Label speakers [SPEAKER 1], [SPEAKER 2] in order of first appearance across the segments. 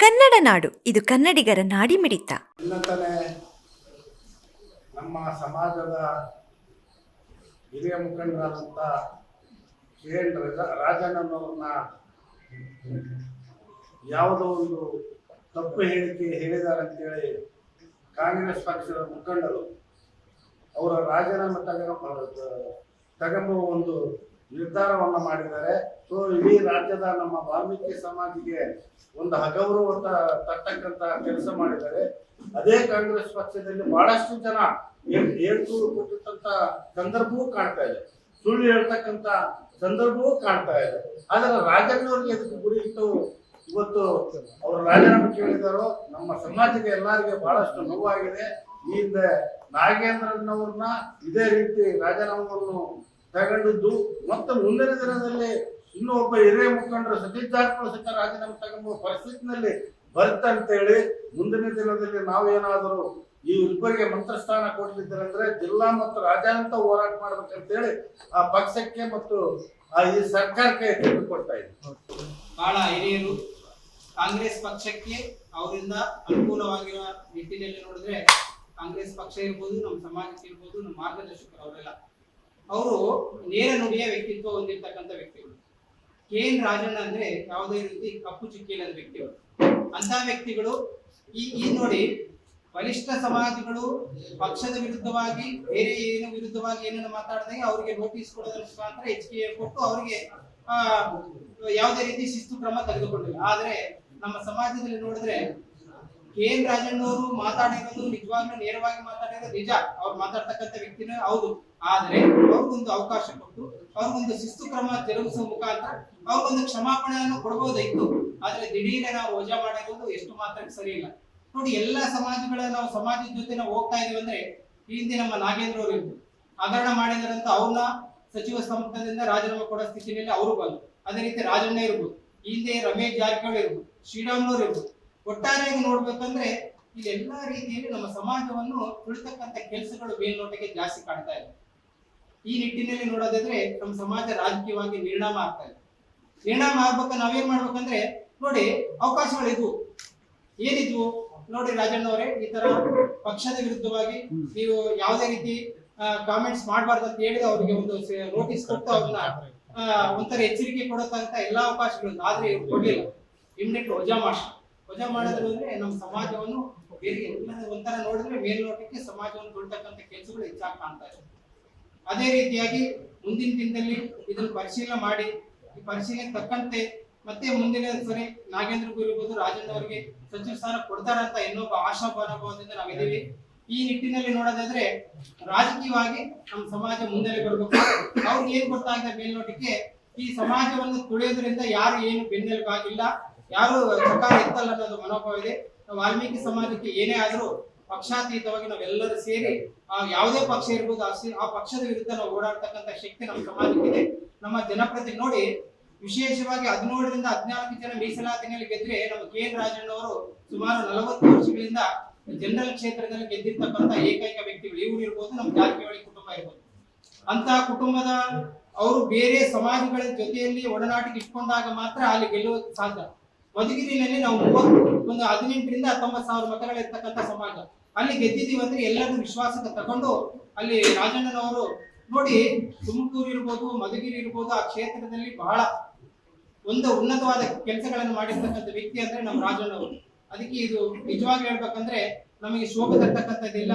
[SPEAKER 1] ಕನ್ನಡ ನಾಡು. ಇದು ಕನ್ನಡಿಗರ ನಾಡಿ
[SPEAKER 2] ಮಿಡಿತ ನಮ್ಮ ಸಮಾಜದ ಹಿರಿಯ ಮುಖಂಡರಾದಂಥ ಕೆ ಎನ್ ರಾಜಣ್ಣನವ್ರನ್ನ ಯಾವುದೋ ಒಂದು ತಪ್ಪು ಹೇಳಿಕೆ ಹೇಳಿದ್ದಾರೆ ಅಂತೇಳಿ ಕಾಂಗ್ರೆಸ್ ಪಕ್ಷದ ಮುಖಂಡರು ಅವರ ರಾಜೀನಾಮೆ ತಗೊಂಬ ತಗೊಂಬುವ ಒಂದು ನಿರ್ಧಾರವನ್ನು ಮಾಡಿದ್ದಾರೆ. ಸೊ ಇಡೀ ರಾಜ್ಯದ ನಮ್ಮ ವಾಲ್ಮೀಕಿ ಸಮಾಜಿಗೆ ಒಂದು ಹಗೌರವ ತಟ್ಟಕ್ಕಂತ ಕೆಲಸ ಮಾಡಿದ್ದಾರೆ. ಅದೇ ಕಾಂಗ್ರೆಸ್ ಪಕ್ಷದಲ್ಲಿ ಬಹಳಷ್ಟು ಜನ ಏಳ್ಸೂರು ಕೊಟ್ಟಿರ್ತಂತ ಸಂದರ್ಭವೂ ಕಾಣ್ತಾ ಇದೆ. ಸುಳ್ಳು ಹೇಳ್ತಕ್ಕಂತ ಸಂದರ್ಭವೂ ಕಾಣ್ತಾ ಇದೆ. ಆದ್ರೆ ರಾಜಣ್ಣವ್ರಿಗೆ ಅದಕ್ಕೆ ಗುರಿ ಇಟ್ಟು ಇವತ್ತು ಅವರು ರಾಜೀನಾಮೆ ಕೇಳಿದಾರೋ ನಮ್ಮ ಸಮಾಜಕ್ಕೆ ಎಲ್ಲರಿಗೆ ಬಹಳಷ್ಟು ನೋವಾಗಿದೆ. ಈ ಹಿಂದೆ ನಾಗೇಂದ್ರನವ್ರನ್ನ ಇದೇ ರೀತಿ ರಾಜೀನಾಮೆಯನ್ನು ತಗೊಂಡಿದ್ದು. ಮತ್ತೆ ಮುಂದಿನ ದಿನದಲ್ಲಿ ಇನ್ನೂ ಒಬ್ಬ ಹಿರಿಯ ಮುಖಂಡರು ಸತೀಶ್ ಜಾರಕಿಹೊಳಿ ಸಹಿತ ರಾಜೀನಾಮೆ ತಗೊಂಬ ಪರಿಸ್ಥಿತಿನಲ್ಲಿ ಬರ್ತಂತೇಳಿ ಮುಂದಿನ ದಿನದಲ್ಲಿ ನಾವೇನಾದರೂ ಈ ಇಬ್ಬರಿಗೆ ಮಂತ್ರಸ್ಥಾನ ಕೊಡ್ಲಿದ್ದಾರೆ ಜಿಲ್ಲಾ ಮತ್ತು ರಾಜ್ಯಾಂತ ಹೋರಾಟ ಮಾಡ್ಬೇಕಂತೇಳಿ ಆ ಪಕ್ಷಕ್ಕೆ ಮತ್ತು ಆ ಈ ಸರ್ಕಾರಕ್ಕೆ ತಿಳಿದುಕೊಡ್ತಾ ಇದ್ದೀವಿ
[SPEAKER 3] ಬಹಳ ಹಿರಿಯರು ಕಾಂಗ್ರೆಸ್ ಪಕ್ಷಕ್ಕೆ ಅವರಿಂದ ಅನುಕೂಲವಾಗಿರುವ ನಿಟ್ಟಿನಲ್ಲಿ ನೋಡಿದ್ರೆ ಕಾಂಗ್ರೆಸ್ ಪಕ್ಷ ಇರ್ಬೋದು, ನಮ್ಮ ಸಮಾಜಕ್ಕೆ ಇರ್ಬೋದು, ನಮ್ಮ ಮಾರ್ಗದರ್ಶಕರು ಅವರೆಲ್ಲ ಅವರು ನೇರ ನುಡಿಯ ವ್ಯಕ್ತಿತ್ವ ಹೊಂದಿರತಕ್ಕಂಥ ವ್ಯಕ್ತಿಗಳು. ಕೆ ಎನ್ ರಾಜಣ್ಣ ಅಂದ್ರೆ ಯಾವುದೇ ರೀತಿ ಕಪ್ಪು ಚುಕ್ಕಿಲ್ಲದ ವ್ಯಕ್ತಿಗಳು. ಅಂತ ವ್ಯಕ್ತಿಗಳು ಈ ಈ ನೋಡಿ ಬಲಿಷ್ಠ ಸಮಾಜಗಳು ಪಕ್ಷದ ವಿರುದ್ಧವಾಗಿ ಬೇರೆ ಏನು ವಿರುದ್ಧವಾಗಿ ಏನನ್ನು ಮಾತಾಡಿದಾಗ ಅವರಿಗೆ ನೋಟಿಸ್ ಕೊಡೋದ್ರ ಮುಖಾಂತರ ಹೆಚ್ಚಿಗೆ ಕೊಟ್ಟು ಅವರಿಗೆ ಆ, ಯಾವುದೇ ರೀತಿ ಶಿಸ್ತು ಕ್ರಮ ತೆಗೆದುಕೊಂಡಿಲ್ಲ. ಆದ್ರೆ ನಮ್ಮ ಸಮಾಜದಲ್ಲಿ ನೋಡಿದ್ರೆ ಎನ್ ರಾಜಣ್ಣವರು ಮಾತಾಡಿರೋದು ನಿಜವಾಗ್ಲೂ ನೇರವಾಗಿ ಮಾತಾಡಿರೋದು ನಿಜ. ಅವ್ರು ಮಾತಾಡ್ತಕ್ಕಂಥ ವ್ಯಕ್ತಿನೇ ಹೌದು. ಆದ್ರೆ ಅವ್ರಿಗೊಂದು ಅವಕಾಶ ಕೊಟ್ಟು, ಅವ್ರಿಗೊಂದು ಶಿಸ್ತು ಕ್ರಮ ಜರುಗಿಸುವ ಮುಖಾಂತರ ಅವ್ರಿಗೊಂದು ಕ್ಷಮಾಪಣೆಯನ್ನು ಕೊಡಬಹುದಾಯ್ತು ಆದ್ರೆ ದಿಢೀರೇ ನಾವು ವಜಾ ಮಾಡಿರೋದು ಎಷ್ಟು ಮಾತ್ರಕ್ಕೆ ಸರಿ ಇಲ್ಲ. ನೋಡಿ, ಎಲ್ಲಾ ಸಮಾಜಗಳ ನಾವು ಸಮಾಜದ ಜೊತೆ ನಾವು ಹೋಗ್ತಾ ಇದೀವಿ ಅಂದ್ರೆ ಈ ಹಿಂದೆ ನಮ್ಮ ನಾಗೇಂದ್ರ ಅವರು ಇರ್ಬೋದು ಹಗರಣ ಮಾಡಿದ್ರಂತ ಅವ್ರನ್ನ ಸಚಿವ ಸಂಪುಟದಿಂದ ರಾಜೀನಾಮೆ ಕೊಡೋ ಸ್ಥಿತಿಯಲ್ಲಿ ಅವರು ಬಂದ್ರು. ಅದೇ ರೀತಿ ರಾಜಣ್ಣ ಇರ್ಬೋದು. ಹಿಂದೆ ರಮೇಶ್ ಜಾರಕಿಹೊಳಿ ಇರ್ಬೋದು. ಶ್ರೀರಾಮ್ನವ್ರು ಇರ್ಬೋದು. ಒಟ್ಟಾರೆಯಾಗಿ ನೋಡ್ಬೇಕಂದ್ರೆ ಇಲ್ಲಿ ಎಲ್ಲಾ ರೀತಿಯಲ್ಲಿ ನಮ್ಮ ಸಮಾಜವನ್ನು ತುಳಿತಕ್ಕಂತ ಕೆಲಸಗಳು ಮೇಲ್ನೋಟಕ್ಕೆ ಜಾಸ್ತಿ ಕಾಣ್ತಾ ಇದೆ. ಈ ನಿಟ್ಟಿನಲ್ಲಿ ನೋಡೋದಾದ್ರೆ ನಮ್ಮ ಸಮಾಜ ರಾಜಕೀಯವಾಗಿ ನಿರ್ಣಾಮ ಆಗ್ತಾ ಇದೆ. ನಿರ್ಣಾಮ ಆಗ್ಬೇಕ, ನಾವೇನ್ ಮಾಡ್ಬೇಕಂದ್ರೆ ನೋಡಿ ಅವಕಾಶಗಳಿದ್ವು. ಏನಿದ್ವು? ನೋಡಿ ರಾಜಣ್ಣ ಅವರೇ ಈ ತರ ಪಕ್ಷದ ವಿರುದ್ಧವಾಗಿ ನೀವು ಯಾವುದೇ ರೀತಿ ಕಾಮೆಂಟ್ಸ್ ಮಾಡಬಾರ್ದು ಅಂತ ಹೇಳಿದ ಅವರಿಗೆ ಒಂದು ನೋಟಿಸ್ ಕೊಟ್ಟು ಅವ್ರನ್ನ ಒಂಥರ ಎಚ್ಚರಿಕೆ ಕೊಡತಕ್ಕಂತ ಎಲ್ಲಾ ಅವಕಾಶಗಳು ಆದ್ರೆ ಕೊಡ್ಲಿಲ್ಲ ಇಮ್ಮಿಡಿಯೇಟ್ ವಜಾ ಮಾಡಿ ವಜಾ ಮಾಡೋದು ಅಂದ್ರೆ ನಮ್ಮ ಸಮಾಜವನ್ನು ಬೇರೆ ಒಂಥರ ನೋಡಿದ್ರೆ ಮೇಲ್ನೋಟಕ್ಕೆ ಸಮಾಜವನ್ನು ತುಳಿತಕ್ಕಂತ ಕೆಲಸಗಳು ಹೆಚ್ಚಾಗಿ ಕಾಣ್ತಾ ಇದೆ. ಅದೇ ರೀತಿಯಾಗಿ ಮುಂದಿನ ದಿನದಲ್ಲಿ ಇದನ್ನು ಪರಿಶೀಲನೆ ಮಾಡಿ, ಈ ಪರಿಶೀಲನೆ ತಕ್ಕಂತೆ ಮತ್ತೆ ಮುಂದಿನ ಸರಿ ನಾಗೇಂದ್ರ ಇರ್ಬೋದು, ರಾಜೇಂದ್ರ ಅವರಿಗೆ ಸಚಿವ ಸ್ಥಾನ ಕೊಡ್ತಾರಂತ ಇನ್ನೊಬ್ಬ ಆಶಾಭಾನುಭವದಿಂದ ನಾವಿದ್ದೀವಿ. ಈ ನಿಟ್ಟಿನಲ್ಲಿ ನೋಡೋದಾದ್ರೆ ರಾಜಕೀಯವಾಗಿ ನಮ್ಮ ಸಮಾಜ ಮುಂದೆ ಬರಬೇಕು ಅವ್ರಿಗೆ ಏನ್ ಗೊತ್ತಾಗಿದೆ ಮೇಲ್ನೋಟಕ್ಕೆ? ಈ ಸಮಾಜವನ್ನು ತುಳಿಯೋದ್ರಿಂದ ಯಾರು ಏನು ಬೆನ್ನೆಲುಬಾಗಿಲ್ಲ ಯಾರು ಸರ್ಕಾರ ಎತ್ತಲ್ಲ ಅನ್ನೋದು ಮನೋಭಾವ ಇದೆ. ವಾಲ್ಮೀಕಿ ಸಮಾಜಕ್ಕೆ ಏನೇ ಆದ್ರೂ ಪಕ್ಷಾತೀತವಾಗಿ ನಾವೆಲ್ಲರೂ ಸೇರಿ, ಆ ಯಾವುದೇ ಪಕ್ಷ ಇರ್ಬೋದು, ಆ ಪಕ್ಷದ ವಿರುದ್ಧ ನಾವು ಓಡಾಡ್ತಕ್ಕಂಥ ಶಕ್ತಿ ನಮ್ಮ ಸಮಾಜಕ್ಕಿದೆ. ನಮ್ಮ ಜನಪ್ರತಿ ನೋಡಿ, ವಿಶೇಷವಾಗಿ ಹದಿನೇಳರಿಂದ ಹದಿನಾಲ್ಕು ಜನ ಮೀಸಲಾತಿನಲ್ಲಿ ಗೆದ್ರೆ ನಮ್ಮ ಕೆ ಎನ್ ರಾಜಣ್ಣ ಅವರು ಸುಮಾರು ನಲವತ್ತು ವರ್ಷಗಳಿಂದ ಜನರಲ್ ಕ್ಷೇತ್ರದಲ್ಲಿ ಗೆದ್ದಿರ್ತಕ್ಕಂಥ ಏಕೈಕ ವ್ಯಕ್ತಿಗಳು ಇವ್ರು ಇರ್ಬೋದು, ನಮ್ಮ ಜಾರಕಿಹೊಳಿ ಕುಟುಂಬ ಇರ್ಬೋದು. ಅಂತ ಕುಟುಂಬದ ಅವರು ಬೇರೆ ಸಮಾಜಗಳ ಜೊತೆಯಲ್ಲಿ ಒಡನಾಟಕ್ಕೆ ಇಟ್ಕೊಂಡಾಗ ಮಾತ್ರ ಅಲ್ಲಿ ಗೆಲ್ಲುವ ಸಾಧ್ಯ. ಮಧುಗಿರಿನಲ್ಲಿ ನಾವು ಒಂದು ಹದಿನೆಂಟರಿಂದ ಹತ್ತೊಂಬತ್ತು ಸಾವಿರ ಮತಗಳಿರ್ತಕ್ಕಂಥ ಸಮಾಜ. ಅಲ್ಲಿ ಗೆದ್ದಿದ್ದೀವಿ ಅಂದ್ರೆ ಎಲ್ಲರೂ ವಿಶ್ವಾಸಕ್ಕೆ ತಗೊಂಡು ಅಲ್ಲಿ ರಾಜಣ್ಣನವರು ನೋಡಿ, ತುಮಕೂರು ಇರ್ಬೋದು, ಮಧುಗಿರಿ ಇರ್ಬೋದು, ಆ ಕ್ಷೇತ್ರದಲ್ಲಿ ಬಹಳ ಒಂದು ಉನ್ನತವಾದ ಕೆಲಸಗಳನ್ನು ಮಾಡಿರ್ತಕ್ಕಂಥ ವ್ಯಕ್ತಿ ಅಂದ್ರೆ ನಮ್ಮ ರಾಜಣ್ಣವರು. ಅದಕ್ಕೆ ಇದು ನಿಜವಾಗಿ ಹೇಳ್ಬೇಕಂದ್ರೆ ನಮಗೆ ಶೋಭೆ ತರ್ತಕ್ಕಂಥದ್ದಿಲ್ಲ.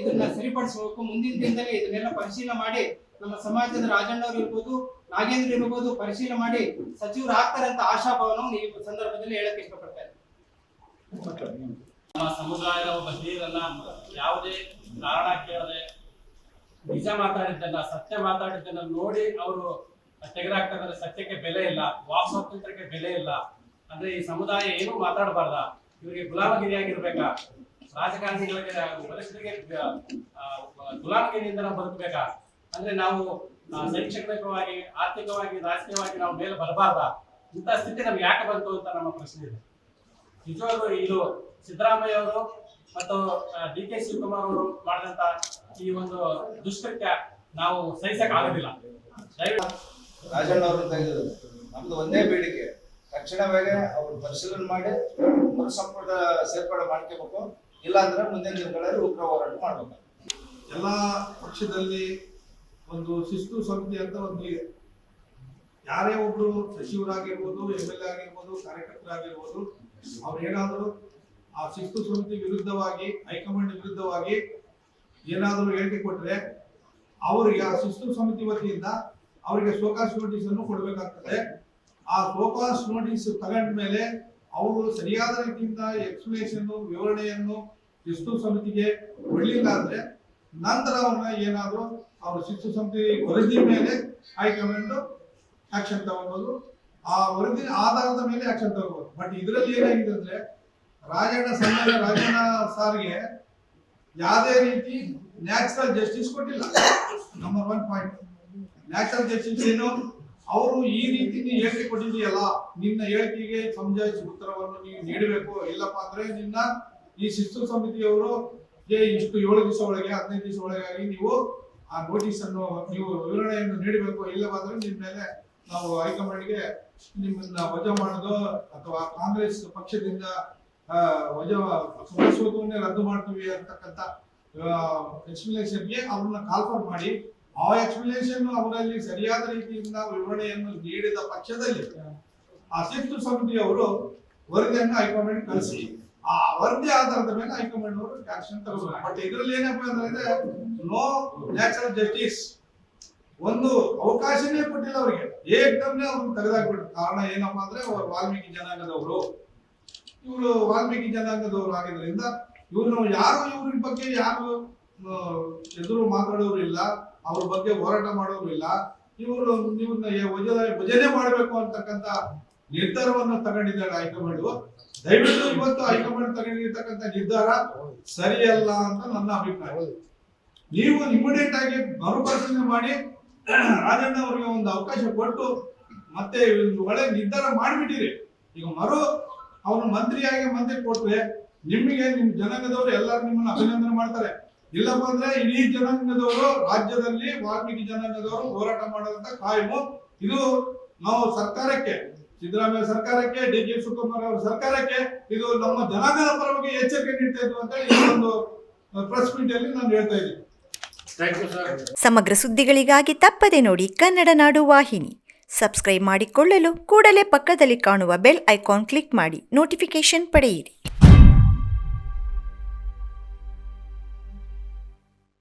[SPEAKER 3] ಇದನ್ನ ಸರಿಪಡಿಸಬೇಕು. ಮುಂದಿನ ದಿನದಲ್ಲಿ ಇದನ್ನೆಲ್ಲ ಪರಿಶೀಲನೆ ಮಾಡಿ ನಮ್ಮ ಸಮಾಜದ ರಾಜಣ್ಣವರು ಇರ್ಬೋದು ನಾಗೇಂದ್ರ ಇರಬಹುದು ಪರಿಶೀಲನೆ ಮಾಡಿ ಸಚಿವರು ಅಂತ ಆಶಾಭಾವನವನ್ನು ಈ ಸಂದರ್ಭದಲ್ಲಿ ಹೇಳಕ್ ಇಷ್ಟಪಡ್ತಾರೆ
[SPEAKER 4] ನಮ್ಮ ಸಮುದಾಯದ ಒಬ್ಬ ಹಿರಿಯರನ್ನ ಯಾವುದೇ ಕಾರಣ ಕೇಳದೆ ನಿಜ ಮಾತಾಡಿದ್ದನ್ನ, ಸತ್ಯ ಮಾತಾಡಿದ್ದನ್ನ ನೋಡಿ ಅವರು ತೆಗೆದಾಕ್ತಾರೆ ಸತ್ಯಕ್ಕೆ ಬೆಲೆ ಇಲ್ಲ, ವಾಕ್ ಸ್ವಾತಂತ್ರ್ಯಕ್ಕೆ ಬೆಲೆ ಇಲ್ಲ. ಅಂದ್ರೆ ಈ ಸಮುದಾಯ ಏನು ಮಾತಾಡಬಾರ್ದ. ಇವರಿಗೆ ಗುಲಾಮಗಿರಿಯಾಗಿರ್ಬೇಕಾ? ರಾಜಕಾರಣಿಗಳಿಗೆ ಮನುಷ್ಯರಿಗೆ ಗುಲಾಮಗಿರಿಯಿಂದ ನಾವು ಬದುಕಬೇಕಾ? ಅಂದ್ರೆ ನಾವು ಶೈಕ್ಷಣಿಕವಾಗಿ ಆರ್ಥಿಕವಾಗಿ ರಾಜಕೀಯವಾಗಿ ನಾವು ಮೇಲೆ ಬರಬಾರ್ದ. ಇಂಥ ಸ್ಥಿತಿ ನಮ್ಗೆ ಯಾಕೆ ಬಂತು ಅಂತ ನಮ್ಮ ಪ್ರಶ್ನೆ ಇದೆ. ನಿಜವಾಗ್ಲೂ ಇದು ಸಿದ್ದರಾಮಯ್ಯ ಅವರು ಮತ್ತು ಡಿ ಕೆ ಶಿವಕುಮಾರ್ ಅವರು ಮಾಡಿದಂತ ಈ ಒಂದು ದುಷ್ಟಕ್ಕೆ ನಾವು ಸಹಿಸಕ್ ಆಗೋದಿಲ್ಲ.
[SPEAKER 5] ರಾಜಣ್ಣ ಅವರು ನಮ್ದು ಒಂದೇ ಬೇಡಿಕೆ.
[SPEAKER 6] ತಕ್ಷಣವೇ ಅವರು ಪರಿಶೀಲನೆ ಮಾಡಿ ಮರು ಸಂಪುಟ ಸೇರ್ಪಡೆ ಮಾಡ್ಕೋಬೇಕು. ಇಲ್ಲಾಂದ್ರೆ ಮುಂದಿನ ದಿನಗಳಲ್ಲಿ ಉಗ್ರ ಹೋರಾಟ ಮಾಡ್ಬೇಕು.
[SPEAKER 7] ಎಲ್ಲ ಪಕ್ಷದಲ್ಲಿ ಒಂದು ಶಿಸ್ತು ಸಮಿತಿ ಅಂತ ಒಂದು ಇದೆ. ಯಾರೇ ಒಬ್ರು ಸಚಿವರಾಗಿರ್ಬೋದು ಎಂ ಎಲ್ ಎ ಆಗಿರ್ಬೋದು, ಕಾರ್ಯಕರ್ತರಾಗಿರ್ಬೋದು, ಅವ್ರು ಏನಾದರೂ ಆ ಶಿಸ್ತು ಸಮಿತಿ ವಿರುದ್ಧವಾಗಿ, ಹೈಕಮಾಂಡ್ ವಿರುದ್ಧವಾಗಿ ಏನಾದರೂ ಹೇಳಿಕೆ ಕೊಟ್ಟರೆ ಅವರಿಗೆ ಆ ಶಿಸ್ತು ಸಮಿತಿ ವತಿಯಿಂದ ಅವರಿಗೆ ಶೋಕಾಸ್ ನೋಟಿಸ್ ಅನ್ನು ಕೊಡಬೇಕಾಗ್ತದೆ. ಆ ಶೋಕಾಸ್ ನೋಟಿಸ್ ತಗೊಂಡ ಮೇಲೆ ಅವರು ಸರಿಯಾದ ರೀತಿಯಿಂದ ಎಕ್ಸ್ಪ್ಲನೇಷನ್ ವಿವರಣೆಯನ್ನು ಶಿಸ್ತು ಸಮಿತಿಗೆ ಕೊಡ್ಲಿಲ್ಲ ಅಂದ್ರೆ ನಂತರ ಅವ್ರನ್ನ ಏನಾದ್ರು ಅವ್ರ ಶಿಸ್ತು ಸಮಿತಿ ವರದಿ ಮೇಲೆ ಹೈಕಮಾಂಡ್ ಆಕ್ಷನ್ ತಗೋಬಹುದು ಆ ವರದಿ ಆಧಾರದ ಮೇಲೆ ಆಕ್ಷನ್ ತಗೋಬಹುದು ಬಟ್ ಇದರಲ್ಲಿ ಏನಾಗಿದೆ ಅಂದ್ರೆ, ರಾಜಣ್ಣ ಸಣ್ಣ ರಾಜಣ್ಣ ಸಾರ್ಗೆ ಯಾವುದೇ ರೀತಿ ನ್ಯಾಚುರಲ್ ಜಸ್ಟಿಸ್ ಕೊಟ್ಟಿಲ್ಲ. Number one point natural justice ಏನು? ಅವರು ಈ ರೀತಿ ನೀ ಹೇಳಿಕೆ ಕೊಟ್ಟಿದೆಯಲ್ಲ ನಿನ್ನ ಹೇಳಿಕೆಗೆ ಸಮಜಾಯಿಸಿ ಉತ್ತರವನ್ನು ನೀವು ನೀಡಬೇಕು. ಇಲ್ಲಪ್ಪ ಅಂದ್ರೆ ನಿನ್ನ ಈ ಶಿಸ್ತು ಸಮಿತಿಯವರು ಇಷ್ಟು ಏಳು ದಿವಸ ಒಳಗೆ, ಹದಿನೈದು ದಿವಸ ಒಳಗಾಗಿ ನೀವು ಆ ನೋಟಿಸ್ ಅನ್ನು ನೀವು ವಿವರಣೆಯನ್ನು ನೀಡಬೇಕು ಇಲ್ಲವಾದ್ರೆ ನಿಮ್ಮ ಮೇಲೆ ನಾವು ಹೈಕಮಾಂಡ್ಗೆ ನಿಮ್ಮನ್ನ ವಜಾ ಮಾಡೋದು ಅಥವಾ ಕಾಂಗ್ರೆಸ್ ಪಕ್ಷದಿಂದ ವಜಾ ಸದಸ್ಯತ್ವವನ್ನೇ ರದ್ದು ಮಾಡ್ತೀವಿ ಅಂತಕ್ಕಂಥ ಎಕ್ಸ್ಪ್ಲನೇಷನ್ಗೆ ಅವ್ರನ್ನ ಕಾಲ್ಫರ್ ಮಾಡಿ. ಆ ಎಕ್ಸ್ಪ್ಲನೇಷನ್ ಅವರಲ್ಲಿ ಸರಿಯಾದ ರೀತಿಯಿಂದ ವಿವರಣೆಯನ್ನು ನೀಡಿದ ಪಕ್ಷದಲ್ಲಿ ಆ ಶಿಸ್ತು ಸಮಿತಿಯವರು ವರದಿಯನ್ನು ಹೈಕಮಾಂಡ್ ಕಳಿಸಿ. ಆ ವರದಿ ಆಧಾರದ ಮೇಲೆ ಹೈಕಮಾಂಡ್ ಅವರು ಆಕ್ಷನ್ ತಗೋಬೇಕು ಬಟ್ ಇದರಲ್ಲಿ ಏನಪ್ಪಾ ಅಂದ್ರೆ ನೋ ನ್ಯಾಚುರಲ್ ಜಸ್ಟಿಸ್ ಒಂದು ಅವಕಾಶನೇ ಕೊಟ್ಟಿಲ್ಲ ಅವರಿಗೆ. ಏಕದಮ್ನೆ ಅವ್ರನ್ನ ತೆಗೆದಾಕ್ಬಿಟ್ರು ಕಾರಣ ಏನಪ್ಪಾ ಅಂದ್ರೆ ಅವ್ರು ವಾಲ್ಮೀಕಿ ಜನಾಂಗದವರು. ಇವರು ವಾಲ್ಮೀಕಿ ಜನಾಂಗದವರು ಆಗಿದ್ರಿಂದ ಇವ್ರು ಯಾರು ಇವ್ರ ಬಗ್ಗೆ ಯಾರು ಎದುರು ಮಾತಾಡೋರು ಇಲ್ಲ, ಅವ್ರ ಬಗ್ಗೆ ಹೋರಾಟ ಮಾಡೋರು ಇಲ್ಲ. ಇವರು, ಇವ್ರನ್ನ ಭಜನೆ ಮಾಡಬೇಕು ಅಂತಕ್ಕಂತ ನಿರ್ಧಾರವನ್ನು ತಗೊಂಡಿದ್ದಾರೆ ಹೈಕಮಾಂಡ್. ದಯವಿಟ್ಟು ಇವತ್ತು ಹೈಕಮಾಂಡ್ ತಗೊಂಡಿರ್ತಕ್ಕಂಥ ನಿರ್ಧಾರ ಸರಿಯಲ್ಲ ಅಂತ ನನ್ನ ಅಭಿಪ್ರಾಯ. ನೀವು ಇಮಿಡಿಯೇಟ್ ಆಗಿ ಮರುಪರಿಶೀಲನೆ ಮಾಡಿ, ರಾಜಣ್ಣ ಅವರಿಗೆ ಒಂದು ಅವಕಾಶ ಕೊಟ್ಟು ಮತ್ತೆ ಒಳ್ಳೆ ನಿರ್ಧಾರ ಮಾಡಿಬಿಟ್ಟಿರಿ. ಈಗ ಮರು ಅವನು ಮಂತ್ರಿಯಾಗಿ ಮಂತ್ರಿ ಕೊಟ್ರೆ ನಿಮಗೆ ನಿಮ್ ಜನಾಂಗದವರು ಎಲ್ಲರೂ ನಿಮ್ಮನ್ನ ಅಭಿನಂದನೆ ಮಾಡ್ತಾರೆ. ಇಲ್ಲಪ್ಪ ಅಂದ್ರೆ ಇಡೀ ಜನಾಂಗದವರು ರಾಜ್ಯದಲ್ಲಿ ವಾಲ್ಮೀಕಿ ಜನಾಂಗದವರು ಹೋರಾಟ ಮಾಡುವಂತ ಕಾಯಮು. ಇದು ನಾವು ಸರ್ಕಾರಕ್ಕೆ ಸಿದ್ದರಾಮಯ್ಯ ಸರ್ಕಾರಕ್ಕೆ ಡಿ ಕೆ ಶಿವಕುಮಾರ್ ಅವರ ಸರ್ಕಾರಕ್ಕೆ ಇದು ನಮ್ಮ ಜನಾಂಗದ ಪರವಾಗಿ ಎಚ್ಚರಿಕೆ ನೀಡ್ತಾ ಅಂತ ಈ ಒಂದು ಪ್ರೆಸ್ ಮೀಟ್ ಅಲ್ಲಿ ನಾನು ಹೇಳ್ತಾ ಇದ್ದೀನಿ.
[SPEAKER 1] ಸಮಗ್ರ ಸುದ್ದಿಗಳಿಗಾಗಿ ತಪ್ಪದೆ ನೋಡಿ ಕನ್ನಡ ನಾಡು ವಾಹಿನಿ. ಸಬ್ಸ್ಕ್ರೈಬ್ ಮಾಡಿಕೊಳ್ಳಲು ಕೂಡಲೇ ಪಕ್ಕದಲ್ಲಿ ಕಾಣುವ ಬೆಲ್ ಐಕಾನ್ ಕ್ಲಿಕ್ ಮಾಡಿ ನೋಟಿಫಿಕೇಶನ್ ಪಡೆಯಿರಿ.